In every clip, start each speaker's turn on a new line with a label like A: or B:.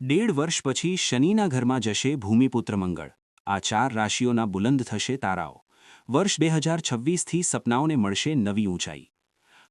A: દેઢ વર્ષ પછી શનિના ઘરમાં જશે ભૂમિપુત્ર મંગળ. આ ચાર રાશિઓના બુલંદ થશે તારાઓ. વર્ષ બે હજાર છવ્વીસથી સપનાઓને મળશે નવી ઊંચાઈ.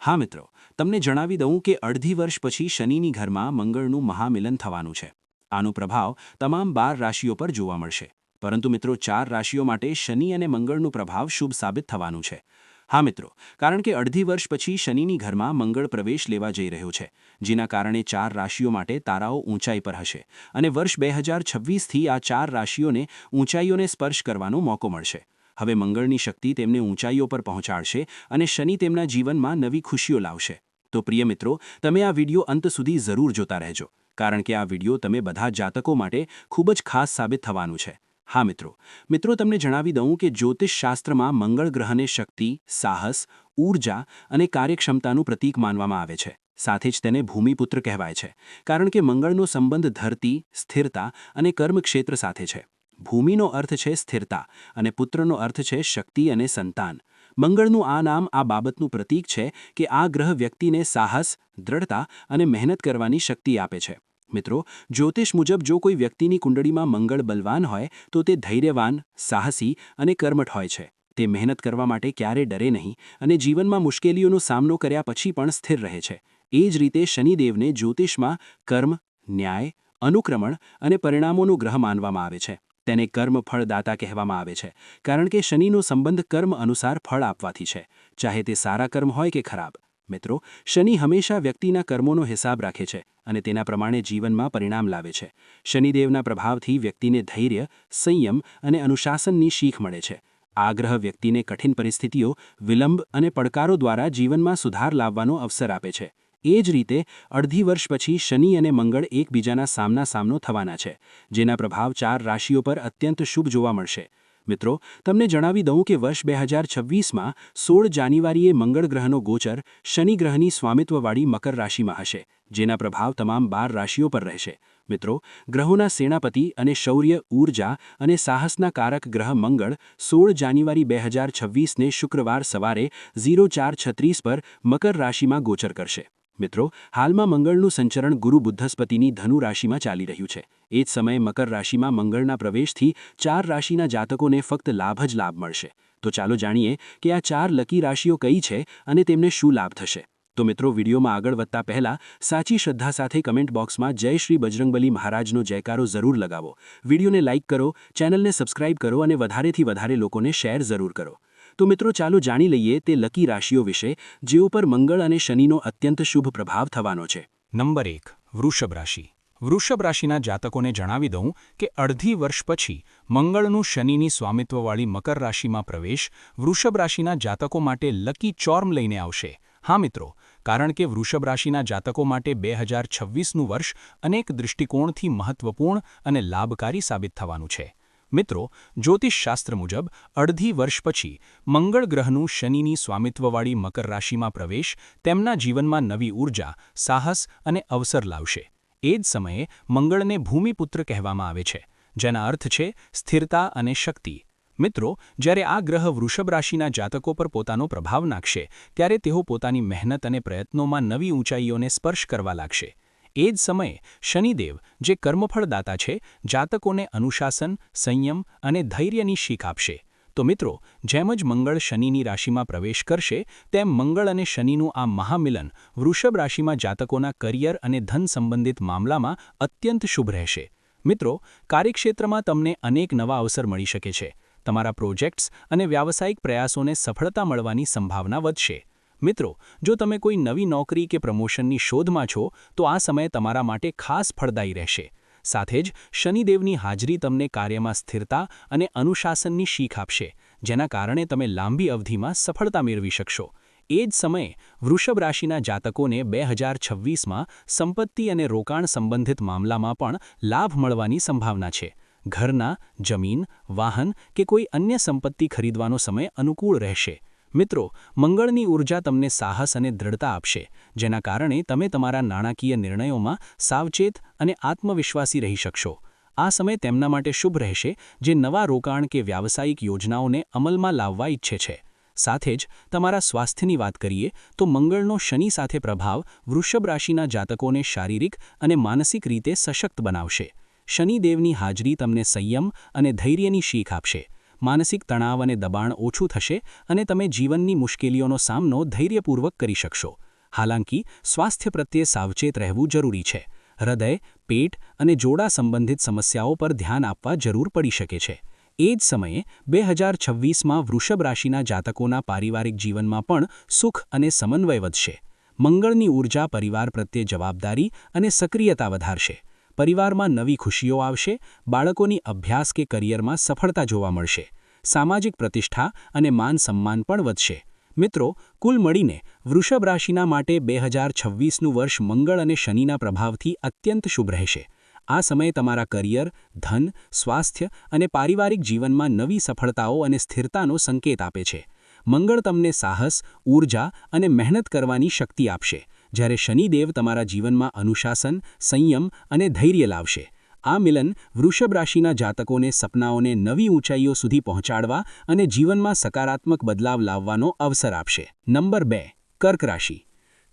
A: હા મિત્રો, તમને જણાવી દઉં કે અડધી વર્ષ પછી શનિની ઘરમાં મંગળનું મહામિલન થવાનું છે. આનો પ્રભાવ તમામ બાર રાશિઓ પર જોવા મળશે. પરંતુ મિત્રો, ચાર રાશિઓ માટે શનિ અને મંગળનું પ્રભાવ શુભ સાબિત થવાનું છે. હા, મિત્રો, કારણ કે અડધી વર્ષ પછી શનિની ઘરમાં મંગળ પ્રવેશ લેવા જઈ રહ્યો છે, જેના કારણે ચાર રાશિઓ માટે તારાઓ ઊંચાઈ પર હશે અને વર્ષ બે હજાર છવ્વીસથી આ ચાર રાશિઓને ઊંચાઈઓને સ્પર્શ કરવાનો મોકો મળશે. હવે મંગળની શક્તિ તેમને ઊંચાઈઓ પર પહોંચાડશે અને શનિ તેમના જીવનમાં નવી ખુશીઓ લાવશે. તો પ્રિય મિત્રો, તમે આ વિડિયો અંત સુધી જરૂર જોતા રહેજો, કારણ કે આ વીડિયો તમે બધા જાતકો માટે ખૂબ જ ખાસ સાબિત થવાનું છે. હા, મિત્રો. મિત્રો, તમને જણાવી દઉં કે જ્યોતિષશાસ્ત્રમાં મંગળ ગ્રહને શક્તિ, સાહસ ઊર્જા અને કાર્યક્ષમતાનું પ્રતીક માનવામાં આવે છે. સાથે જ તેને ભૂમિપુત્ર કહેવાય છે, કારણ કે મંગળનો સંબંધ ધરતી, સ્થિરતા અને કર્મક્ષેત્ર સાથે છે. ભૂમિનો અર્થ છે સ્થિરતા અને પુત્રનો અર્થ છે શક્તિ અને સંતાન. મંગળનું આ નામ આ બાબતનું પ્રતીક છે કે આ ગ્રહ વ્યક્તિને સાહસ, દ્રઢતા અને મહેનત કરવાની શક્તિ આપે છે. મિત્રો, જ્યોતિષ મુજબ જો કોઈ વ્યક્તિની કુંડળીમાં મંગળ બલવાન હોય, તો તે ધૈર્યવાન, સાહસી અને કર્મઠ હોય છે. તે મહેનત કરવા માટે ક્યારે ડરે નહીં અને જીવનમાં મુશ્કેલીઓનો સામનો કર્યા પછી પણ સ્થિર રહે છે. એ જ રીતે શનિદેવને જ્યોતિષમાં કર્મ, ન્યાય, અનુક્રમણ અને પરિણામોનું ગ્રહ માનવામાં આવે છે. તેને કર્મ ફળદાતા કહેવામાં આવે છે, કારણ કે શનિનો સંબંધ કર્મ અનુસાર ફળ આપવાથી છે. ચાહે તે સારા કર્મ હોય કે ખરાબ મિત્રો, શનિ હંમેશા વ્યક્તિના કર્મોનો હિસાબ રાખે છે અને તેના પ્રમાણે જીવનમાં પરિણામ લાવે છે. શનિદેવના પ્રભાવથી વ્યક્તિને ધૈર્ય, સંયમ અને અનુશાસનની શીખ મળે છે. આગ્રહ વ્યક્તિને કઠિન પરિસ્થિતિઓ, વિલંબ અને પડકારો દ્વારા જીવનમાં સુધાર લાવવાનો અવસર આપે છે. એ જ રીતે, અડધી વર્ષ પછી શનિ અને મંગળ એકબીજાના સામના સામનો થવાના છે, જેના પ્રભાવ ચાર રાશિઓ પર અત્યંત શુભ જોવા મળશે. મિત્રો, તમને જણાવી દઉં કે વર્ષ બે હજાર છવ્વીસમાં સોળ જાન્યુઆરીએ મંગળ ગ્રહનો ગોચર શનિ ગ્રહની સ્વામિત્વવાળી મકર રાશિમાં હશે, જેના પ્રભાવ તમામ બાર રાશિઓ પર રહેશે. મિત્રો, ગ્રહોના સેનાપતિ અને શૌર્ય ઊર્જા અને સાહસના કારક ગ્રહ મંગળ સોળ જાન્યુઆરી બે હજાર છવ્વીસને શુક્રવાર સવારે ઝીરો ચાર છત્રીસ પર મકર રાશિમાં ગોચર કરશે. મિત્રો, હાલમાં મંગળનું સંચરણ ગુરુ બુદ્ધસ્પતિની ધનુ રાશિમાં ચાલી રહ્યું છે. એ જ સમયે મકર રાશિમાં મંગળના પ્રવેશથી ચાર રાશિના જાતકોને ફક્ત લાભ જ લાભ મળશે. તો ચાલો જાણીએ કે આ ચાર લકી રાશિઓ કઈ છે અને તેમને શું લાભ થશે. તો મિત્રો, વિડીયોમાં આગળ વધતા પહેલા સાચી શ્રદ્ધા સાથે કમેન્ટ બોક્સમાં જય શ્રી બજરંગબલી મહારાજનો જયકારો જરૂર લગાવો. વિડીયોને લાઇક કરો, ચેનલને સબસ્ક્રાઇબ કરો અને વધારેથી વધારે લોકોને શેર જરૂર કરો. તો મિત્રો ચાલો જાણી લઈએ તે લકી રાશિઓ વિશે જેઓ પર મંગળ અને શનિનો અત્યંત શુભ પ્રભાવ થવાનો છે.
B: નંબર એક, વૃષભ રાશિ. વૃષભ રાશિના જાતકોને જણાવી દઉં કે અડધી વર્ષ પછી મંગળનું શનિની સ્વામિત્વવાળી મકર રાશિમાં પ્રવેશ વૃષભ રાશિના જાતકો માટે લકી ચોર્મ લઈને આવશે. હા મિત્રો, કારણ કે વૃષભ રાશિના જાતકો માટે બે હજાર છવ્વીસનું વર્ષ અનેક દૃષ્ટિકોણથી મહત્વપૂર્ણ અને લાભકારી સાબિત થવાનું છે. મિત્રો, જ્યોતિષશાસ્ત્ર મુજબ, અડધી વર્ષ પછી મંગળ ગ્રહનું શનિની સ્વામિત્વવાળી મકર રાશિમાં પ્રવેશ તેમના જીવનમાં નવી ઊર્જા સાહસ અને અવસર લાવશે. એ જ સમયે મંગળને ભૂમિપુત્ર કહેવામાં આવે છે, જેના અર્થ છે સ્થિરતા અને શક્તિ. મિત્રો, જ્યારે આ ગ્રહ વૃષભ રાશિના જાતકો પર પોતાનો પ્રભાવ નાખશે, ત્યારે તેઓ પોતાની મહેનત અને પ્રયત્નોમાં નવી ઊંચાઈઓને સ્પર્શ કરવા લાગશે. એ જ સમયે શનિદેવ, જે કર્મફળદાતા છે, જાતકોને અનુશાસન, સંયમ અને ધૈર્યની શીખ આપશે. તો મિત્રો, જેમ જ મંગળ શનિની રાશિમાં પ્રવેશ કરશે, તેમ મંગળ અને શનિનું આ મહામિલન વૃષભ રાશિમાં જાતકોના કરિયર અને ધન સંબંધિત મામલામાં અત્યંત શુભ રહેશે. મિત્રો, કાર્યક્ષેત્રમાં તમને અનેક નવા અવસર મળી શકે છે. તમારા પ્રોજેક્ટ્સ અને વ્યાવસાયિક પ્રયાસોને સફળતા મળવાની સંભાવના વધશે. મિત્રો, જો તમે કોઈ નવી નોકરી કે પ્રમોશનની શોધમાં છો, તો આ સમય તમારા માટે ખાસ ફળદાયી રહેશે. સાથે જ શનિદેવની હાજરી તમને કાર્યમાં સ્થિરતા અને અનુશાસનની શીખ આપશે, જેના કારણે તમે લાંબી અવધિમાં સફળતા મેળવી શકશો. એ જ સમયે, વૃષભ રાશિના જાતકોને બે હજાર છવ્વીસમાં સંપત્તિ અને રોકાણ સંબંધિત મામલામાં પણ લાભ મળવાની સંભાવના છે. ઘરના, જમીન, વાહન કે કોઈ અન્ય સંપત્તિ ખરીદવાનો સમય અનુકૂળ રહેશે. મિત્રો, મંગળની ઊર્જા તમને સાહસ અને દૃઢતા આપશે, જેના કારણે તમે તમારા નાણાકીય નિર્ણયોમાં સાવચેત અને આત્મવિશ્વાસી રહી શકશો. આ સમય તેમના માટે શુભ રહેશે, જે નવા રોકાણ કે વ્યાવસાયિક યોજનાઓને અમલમાં લાવવા ઈચ્છે છે. સાથે જ, તમારા સ્વાસ્થ્યની વાત કરીએ, તો મંગળનો શનિ સાથે પ્રભાવ વૃષભ રાશિના જાતકોને શારીરિક અને માનસિક રીતે સશક્ત બનાવશે. શનિદેવની હાજરી તમને સંયમ અને ધૈર્યની શીખ આપશે. માનસિક તણાવ અને દબાણ ઓછું થશે અને તમે જીવનની મુશ્કેલીઓનો સામનો ધૈર્યપૂર્વક કરી શકશો. હાલાંકી, સ્વાસ્થ્ય પ્રત્યે સાવચેત રહેવું જરૂરી છે. હૃદય, પેટ અને જોડા સંબંધિત સમસ્યાઓ પર ધ્યાન આપવા જરૂર પડી શકે છે. એ જ સમયે બે હજાર છવ્વીસમાં વૃષભ રાશિના જાતકોના પારિવારિક જીવનમાં પણ સુખ અને સમન્વય વધશે. મંગળની ઊર્જા પરિવાર પ્રત્યે જવાબદારી અને સક્રિયતા વધારશે. પરિવારમાં નવી ખુશીઓ આવશે, બાળકોની અભ્યાસ કે કરિયરમાં સફળતા જોવા મળશે, સામાજિક પ્રતિષ્ઠા અને માન સન્માન પણ વધશે. મિત્રો, કુલ મળીને વૃષભ રાશિના માટે બે હજાર છવ્વીસનું વર્ષ મંગળ અને શનિના પ્રભાવથી અત્યંત શુભ રહેશે. આ સમયે તમારા કરિયર, ધન, સ્વાસ્થ્ય અને પારિવારિક જીવનમાં નવી સફળતાઓ અને સ્થિરતાનો સંકેત આપે છે. મંગળ તમને સાહસ, ઊર્જા અને મહેનત કરવાની શક્તિ આપશે. જ્યારે શનિદેવ તમારા જીવનમાં અનુશાસન, સંયમ અને ધૈર્ય લાવશે. આ મિલન વૃષભ રાશિના જાતકોને સપનાઓને નવી ઊંચાઈઓ સુધી પહોંચાડવા અને જીવનમાં સકારાત્મક બદલાવ લાવવાનો અવસર આપશે. નંબર બે, કર્ક રાશિ.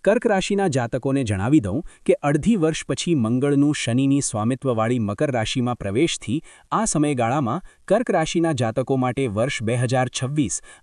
B: કર્ક રાશિના જાતકોને જણાવી દઉં કે અડધી વર્ષ પછી મંગળનું શનિની સ્વામિત્વવાળી મકર રાશિમાં પ્રવેશથી આ સમયગાળામાં કર્ક રાશિના જાતકો માટે વર્ષ બે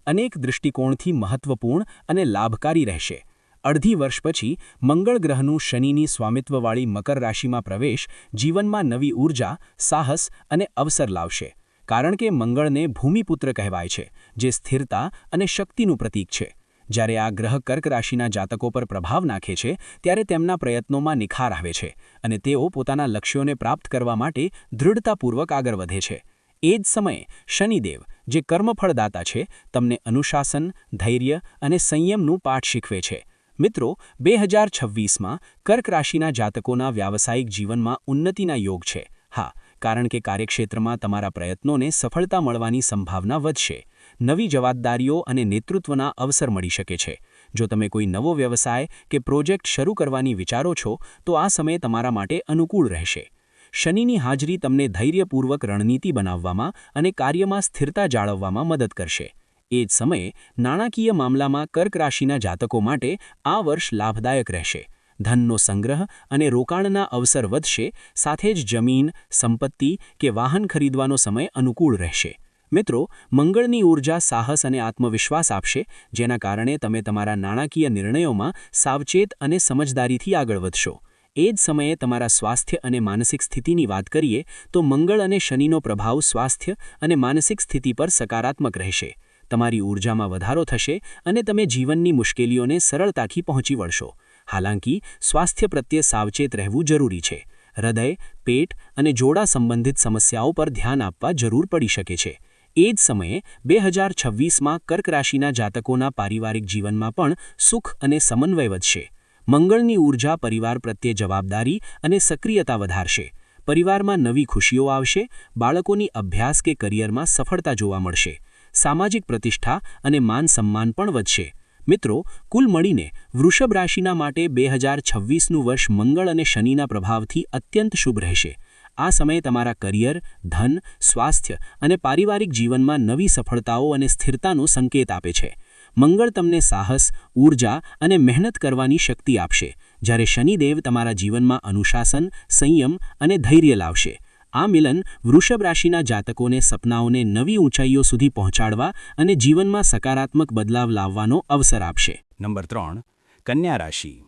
B: અનેક દૃષ્ટિકોણથી મહત્વપૂર્ણ અને લાભકારી રહેશે. અડધી વર્ષ પછી મંગળ ગ્રહનું શનિની સ્વામિત્વવાળી મકર રાશિમાં પ્રવેશ જીવનમાં નવી ઊર્જા સાહસ અને અવસર લાવશે. કારણ કે મંગળને ભૂમિપુત્ર કહેવાય છે, જે સ્થિરતા અને શક્તિનું પ્રતીક છે. જ્યારે આ ગ્રહ કર્ક રાશિના જાતકો પર પ્રભાવ નાખે છે, ત્યારે તેમના પ્રયત્નોમાં નિખાર આવે છે અને તેઓ પોતાના લક્ષ્યોને પ્રાપ્ત કરવા માટે દૃઢતાપૂર્વક આગળ વધે છે. એ જ સમયે શનિદેવ, જે કર્મફળદાતા છે, તમને અનુશાસન, ધૈર્ય અને સંયમનું પાઠ શીખવે છે. મિત્રો, બે હજાર છવ્વીસમાં કર્ક રાશિના જાતકોના વ્યાવસાયિક જીવનમાં ઉન્નતિના યોગ છે. હા, કારણ કે કાર્યક્ષેત્રમાં તમારા પ્રયત્નોને સફળતા મળવાની સંભાવના વધશે. નવી જવાબદારીઓ અને નેતૃત્વના અવસર મળી શકે છે. જો તમે કોઈ નવો વ્યવસાય કે પ્રોજેક્ટ શરૂ કરવાની વિચારો છો, તો આ સમય તમારા માટે અનુકૂળ રહેશે. શનિની હાજરી તમને ધૈર્યપૂર્વક રણનીતિ બનાવવામાં અને કાર્યમાં સ્થિરતા જાળવવામાં મદદ કરશે. એ જ સમયે નાણાકીય મામલામાં કર્ક રાશિના જાતકો માટે આ વર્ષ લાભદાયક રહેશે. ધનનો સંગ્રહ અને રોકાણના અવસર વધશે, સાથે જ જમીન, સંપત્તિ કે વાહન ખરીદવાનો સમય અનુકૂળ રહેશે. મિત્રો, મંગળની ઊર્જા સાહસ અને આત્મવિશ્વાસ આપશે, જેના કારણે તમે તમારા નાણાકીય નિર્ણયોમાં સાવચેત અને સમજદારીથી આગળ વધશો. એ જ સમયે તમારા સ્વાસ્થ્ય અને માનસિક સ્થિતિની વાત કરીએ, તો મંગળ અને શનિનો પ્રભાવ સ્વાસ્થ્ય અને માનસિક સ્થિતિ પર સકારાત્મક રહેશે. તમારી ઊર્જામાં વધારો થશે અને તમે જીવનની મુશ્કેલીઓને સરળતાથી પહોંચી વળશો. હાલાંકી, સ્વાસ્થ્ય પ્રત્યે સાવચેત રહેવું જરૂરી છે. હૃદય, પેટ અને જોડા સંબંધિત સમસ્યાઓ પર ધ્યાન આપવા જરૂર પડી શકે છે. એ જ સમયે બે હજાર છવ્વીસમાં કર્ક રાશિના જાતકોના પારિવારિક જીવનમાં પણ સુખ અને સમન્વય વધશે. મંગળની ઊર્જા પરિવાર પ્રત્યે જવાબદારી અને સક્રિયતા વધારશે. પરિવારમાં નવી ખુશીઓ આવશે, બાળકોની અભ્યાસ કે કરિયરમાં સફળતા જોવા મળશે. સામાજિક પ્રતિષ્ઠા અને માન સન્માન પણ વધશે. મિત્રો, કુલ મળીને વૃષભ રાશિના માટે બે હજાર છવ્વીસનું વર્ષ મંગળ અને શનિના પ્રભાવથી અત્યંત શુભ રહેશે. આ સમયે તમારા કરિયર, ધન, સ્વાસ્થ્ય અને પારિવારિક જીવનમાં નવી સફળતાઓ અને સ્થિરતાનો સંકેત આપે છે. મંગળ તમને સાહસ ઊર્જા અને મહેનત કરવાની શક્તિ આપશે, જ્યારે શનિદેવ તમારા જીવનમાં અનુશાસન, સંયમ અને ધૈર્ય લાવશે. આ મિલન વૃષભ રાશિના જાતકોને સપનાઓને નવી ઊંચાઈઓ સુધી પહોંચાડવા અને જીવનમાં સકારાત્મક બદલાવ લાવવાનો અવસર આપશે.
A: નંબર ત્રણ, કન્યા રાશિ.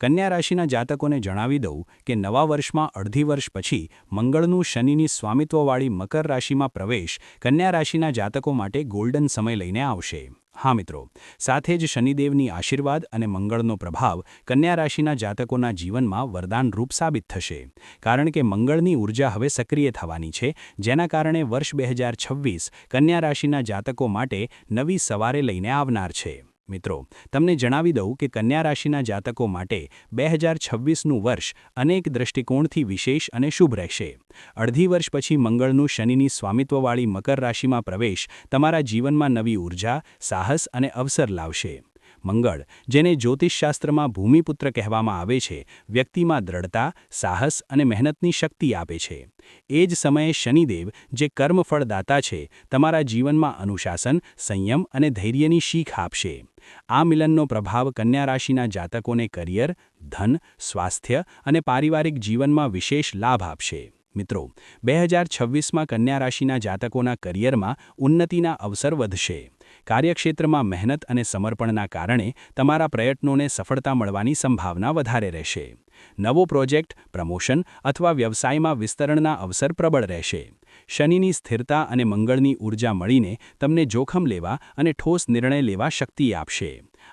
A: કન્યા રાશિના જાતકોને જણાવી દઉં કે નવા વર્ષમાં અડધી વર્ષ પછી મંગળનું શનિની સ્વામિત્વવાળી મકર રાશિમાં પ્રવેશ કન્યા રાશિના જાતકો માટે ગોલ્ડન સમય લઈને આવશે. હા મિત્રો, સાથે જ શનિદેવની આશીર્વાદ અને મંગળનો પ્રભાવ કન્યા રાશિના જાતકોના જીવનમાં વરદાનરૂપ સાબિત થશે. કારણ કે મંગળની ઊર્જા હવે સક્રિય થવાની છે, જેના કારણે વર્ષ બે કન્યા રાશિના જાતકો માટે નવી સવારે લઈને આવનાર છે. મિત્રો, તમને જણાવી દઉં કે કન્યા રાશિના જાતકો માટે બે હજાર છવ્વીસનું વર્ષ અનેક દૃષ્ટિકોણથી વિશેષ અને શુભ રહેશે. અડધી વર્ષ પછી મંગળનું શનિની સ્વામિત્વવાળી મકર રાશિમાં પ્રવેશ તમારા જીવનમાં નવી ઊર્જા સાહસ અને અવસર લાવશે. મંગળ, જેને જ્યોતિષશાસ્ત્રમાં ભૂમિપુત્ર કહેવામાં આવે છે, વ્યક્તિમાં દ્રઢતા, સાહસ અને મહેનતની શક્તિ આપે છે. એ જ સમયે શનિદેવ, જે કર્મફળદાતા છે, તમારા જીવનમાં અનુશાસન, સંયમ અને ધૈર્યની શીખ આપશે. આ મિલનનો પ્રભાવ કન્યા રાશિના જાતકોને કરિયર, ધન, સ્વાસ્થ્ય અને પારિવારિક જીવનમાં વિશેષ લાભ આપશે. મિત્રો, બે હજાર છવ્વીસમાં કન્યા રાશિના જાતકોના કરિયરમાં ઉન્નતિના અવસર વધશે. કાર્યક્ષેત્રમાં મહેનત અને સમર્પણના કારણે તમારા પ્રયત્નોને સફળતા મળવાની સંભાવના વધારે રહેશે. નવો પ્રોજેક્ટ, પ્રમોશન અથવા વ્યવસાયમાં વિસ્તરણના અવસર પ્રબળ રહેશે. શનિની સ્થિરતા અને મંગળની ઊર્જા મળીને તમને જોખમ લેવા અને ઠોસ નિર્ણય લેવા શક્તિ આપશે.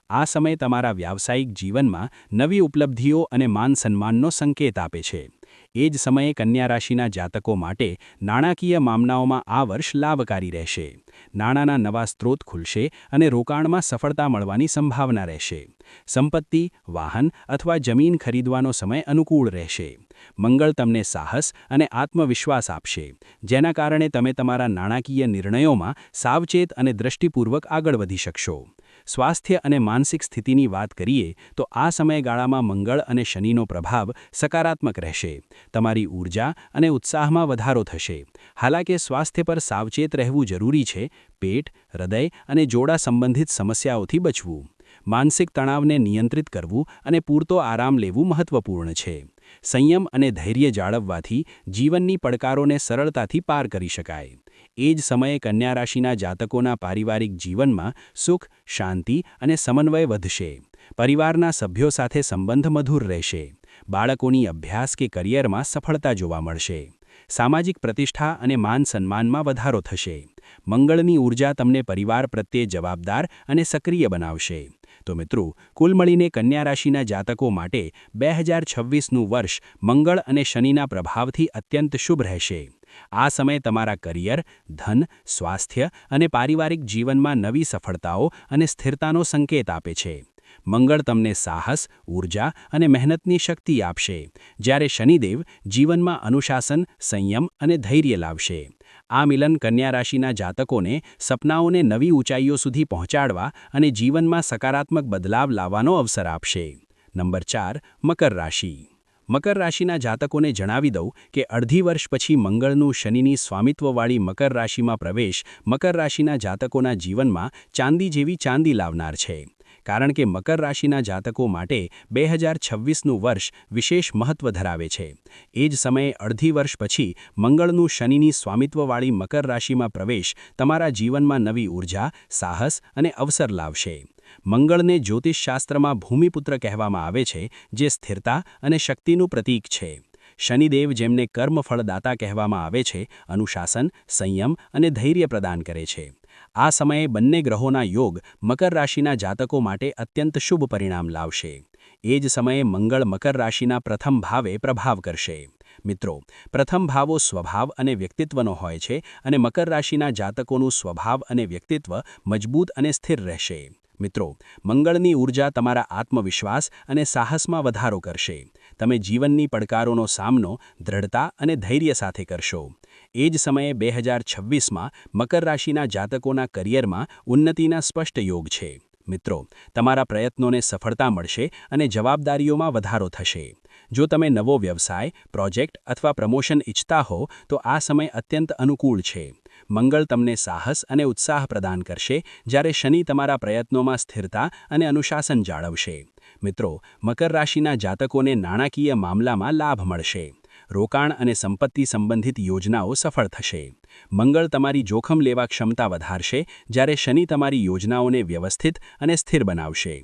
A: આ સમય તમારા વ્યાવસાયિક જીવનમાં નવી ઉપલબ્ધિઓ અને માન સન્માનનો સંકેત આપે છે. એ જ સમયે કન્યા રાશિના જાતકો માટે નાણાકીય મામલાઓમાં આ વર્ષ લાભકારી રહેશે. નાણાંના નવા સ્ત્રોત ખુલશે અને રોકાણમાં સફળતા મળવાની સંભાવના રહેશે. સંપત્તિ, વાહન અથવા જમીન ખરીદવાનો સમય અનુકૂળ રહેશે. મંગળ તમને સાહસ અને આત્મવિશ્વાસ આપશે. જેના કારણે તમે તમારા નાણાકીય નિર્ણયોમાં સાવચેત અને દ્રષ્ટિપૂર્વક આગળ વધી શકશો. સ્વાસ્થ્ય અને માનસિક સ્થિતિની વાત કરીએ, તો આ સમયગાળામાં મંગળ અને શનિનો પ્રભાવ સકારાત્મક રહેશે. તમારી ઊર્જા અને ઉત્સાહમાં વધારો થશે. હાલાકે સ્વાસ્થ્ય પર સાવચેત રહેવું જરૂરી છે, પેટ, હૃદય અને જોડા સંબંધિત સમસ્યાઓથી બચવું. માનસિક તણાવને નિયંત્રિત કરવું અને પૂરતો આરામ લેવું મહત્વપૂર્ણ છે. સંયમ અને ધૈર્ય જાળવવાથી જીવનની પડકારોને સરળતાથી પાર કરી શકાય. એ જ સમયે કન્યા રાશિના જાતકોના પારિવારિક જીવનમાં સુખ, શાંતિ અને સમન્વય વધશે. પરિવારના સભ્યો સાથે સંબંધ મધુર રહેશે. બાળકોની અભ્યાસ કે કરિયરમાં સફળતા જોવા મળશે. સામાજિક પ્રતિષ્ઠા અને માન સન્માનમાં વધારો થશે. મંગળની ઊર્જા તમને પરિવાર પ્રત્યે જવાબદાર અને સક્રિય બનાવશે. તો મિત્રો, કુલ મળીને કન્યા રાશિના જાતકો માટે બે હજાર છવ્વીસનું વર્ષ મંગળ અને શનિના પ્રભાવથી અત્યંત શુભ રહેશે. આ સમય તમારા કરિયર, ધન, સ્વાસ્થ્ય અને પારિવારિક જીવનમાં નવી સફળતાઓ અને સ્થિરતાનો સંકેત આપે છે. મંગળ તમને સાહસ ઊર્જા અને મહેનતની શક્તિ આપશે, જ્યારે શનિદેવ જીવનમાં અનુશાસન, સંયમ અને ધૈર્ય લાવશે. આ મિલન કન્યા રાશિના જાતકોને સપનાઓને નવી ઊંચાઈઓ સુધી પહોંચાડવા અને જીવનમાં સકારાત્મક બદલાવ લાવવાનો અવસર આપશે. નંબર ચાર, મકર રાશિ. મકર રાશિના જાતકોને જણાવી દઉં કે અડધી વર્ષ પછી મંગળનું શનિની સ્વામિત્વવાળી મકર રાશિમાં પ્રવેશ મકર રાશિના જાતકોના જીવનમાં ચાંદી જેવી ચાંદી લાવનાર છે. કારણ કે મકર રાશિના જાતકો માટે બે હજાર છવ્વીસનું વર્ષ વિશેષ મહત્વ ધરાવે છે. એ જ સમયે અડધી વર્ષ પછી મંગળનું શનિની સ્વામિત્વવાળી મકર રાશિમાં પ્રવેશ તમારા જીવનમાં નવી ઊર્જા સાહસ અને અવસર લાવશે. મંગળને જ્યોતિષશાસ્ત્રમાં ભૂમિપુત્ર કહેવામાં આવે છે, જે સ્થિરતા અને શક્તિનું પ્રતીક છે. શનિદેવ જેમને કર્મફળદાતા કહેવામાં આવે છે, અનુશાસન, સંયમ અને ધૈર્ય પ્રદાન કરે છે. આ સમયે બંને ગ્રહોના યોગ મકર રાશિના જાતકો માટે અત્યંત શુભ પરિણામ લાવશે. એ જ સમયે મંગળ મકર રાશિના પ્રથમ ભાવે પ્રભાવ કરશે. મિત્રો, પ્રથમ ભાવો સ્વભાવ અને વ્યક્તિત્વનો હોય છે અને મકર રાશિના જાતકોનું સ્વભાવ અને વ્યક્તિત્વ મજબૂત અને સ્થિર રહેશે. મિત્રો, મંગળની ઊર્જા તમારા આત્મવિશ્વાસ અને સાહસમાં વધારો કરશે. તમે જીવનની પડકારોનો સામનો દ્રઢતા અને ધૈર્ય સાથે કરશો. એ જ સમયે બે હજાર છવ્વીસમાં મકર રાશિના જાતકોના કરિયરમાં ઉન્નતિના સ્પષ્ટ યોગ છે. મિત્રો, તમારા પ્રયત્નોને સફળતા મળશે અને જવાબદારીઓમાં વધારો થશે. જો તમે નવો વ્યવસાય, પ્રોજેક્ટ અથવા પ્રમોશન ઈચ્છતા હો, તો આ સમય અત્યંત અનુકૂળ છે. મંગળ તમને સાહસ અને ઉત્સાહ પ્રદાન કરશે, જ્યારે શનિ તમારા પ્રયત્નોમાં સ્થિરતા અને અનુશાસન જાળવશે. મિત્રો, મકર રાશિના જાતકોને નાણાકીય મામલામાં લાભ મળશે. રોકાણ અને સંપત્તિ સંબંધિત યોજનાઓ સફળ થશે. મંગળ તમારી જોખમ લેવા ક્ષમતા વધારશે, જ્યારે શનિ તમારી યોજનાઓને વ્યવસ્થિત અને સ્થિર બનાવશે.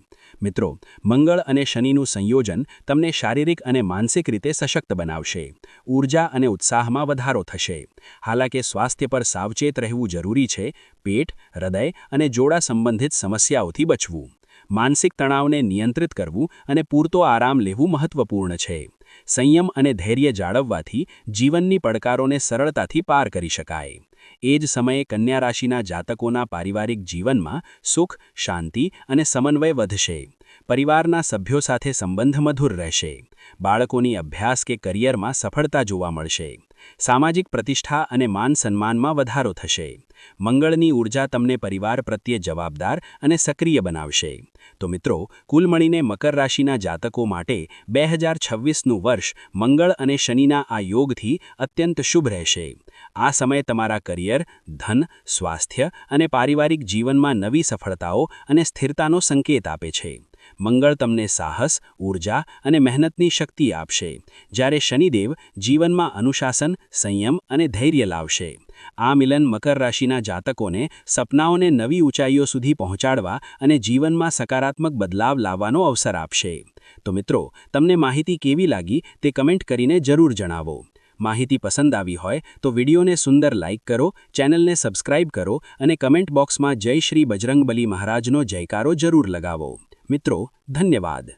A: મિત્રો, મંગળ અને શનિનું સંયોજન તમને શારીરિક અને માનસિક રીતે સશક્ત બનાવશે. ઊર્જા અને ઉત્સાહમાં વધારો થશે. હાલાકે સ્વાસ્થ્ય પર સાવચેત રહેવું જરૂરી છે, પેટ, હૃદય અને જોડા સંબંધિત સમસ્યાઓથી બચવું. માનસિક તણાવને નિયંત્રિત કરવું અને પૂરતો આરામ લેવું મહત્વપૂર્ણ છે. સંયમ અને ધૈર્ય જાળવવાથી જીવનની પડકારોને સરળતાથી પાર કરી શકાય. એ જ સમયે કન્યા રાશિના જાતકોના પારિવારિક જીવનમાં સુખ, શાંતિ અને સમન્વય વધશે. પરિવારના સભ્યો સાથે સંબંધ મધુર રહેશે. બાળકોની અભ્યાસ કે કરિયરમાં સફળતા જોવા મળશે. સામાજિક પ્રતિષ્ઠા અને માન સન્માનમાં વધારો થશે. મંગળની ઊર્જા તમને પરિવાર પ્રત્યે જવાબદાર અને સક્રિય બનાવશે. તો મિત્રો, કુલ મળીને મકર રાશિના જાતકો માટે બે હજાર છવ્વીસનું વર્ષ મંગળ અને શનિના આ યોગથી અત્યંત શુભ રહેશે. આ સમય તમારા કરિયર, ધન, સ્વાસ્થ્ય અને પારિવારિક જીવનમાં નવી સફળતાઓ અને સ્થિરતાનો સંકેત આપે છે. મંગળ તમને સાહસ ઊર્જા અને મહેનતની શક્તિ આપશે, જ્યારે શનિદેવ જીવનમાં અનુશાસન, સંયમ અને ધૈર્ય લાવશે. આ મિલન મકર રાશિના જાતકોને સપનાઓને નવી ઊંચાઈઓ સુધી પહોંચાડવા અને જીવનમાં સકારાત્મક બદલાવ લાવવાનો અવસર આપશે. તો મિત્રો, તમને માહિતી કેવી લાગી તે કમેન્ટ કરીને જરૂર જણાવો. માહિતી પસંદ આવી હોય તો વિડીયોને સુંદર લાઇક કરો, ચેનલને સબસ્ક્રાઇબ કરો અને કમેન્ટ બોક્સમાં જય શ્રી બજરંગબલી મહારાજનો જયકારો જરૂર લગાવો. મિત્રો, ધન્યવાદ.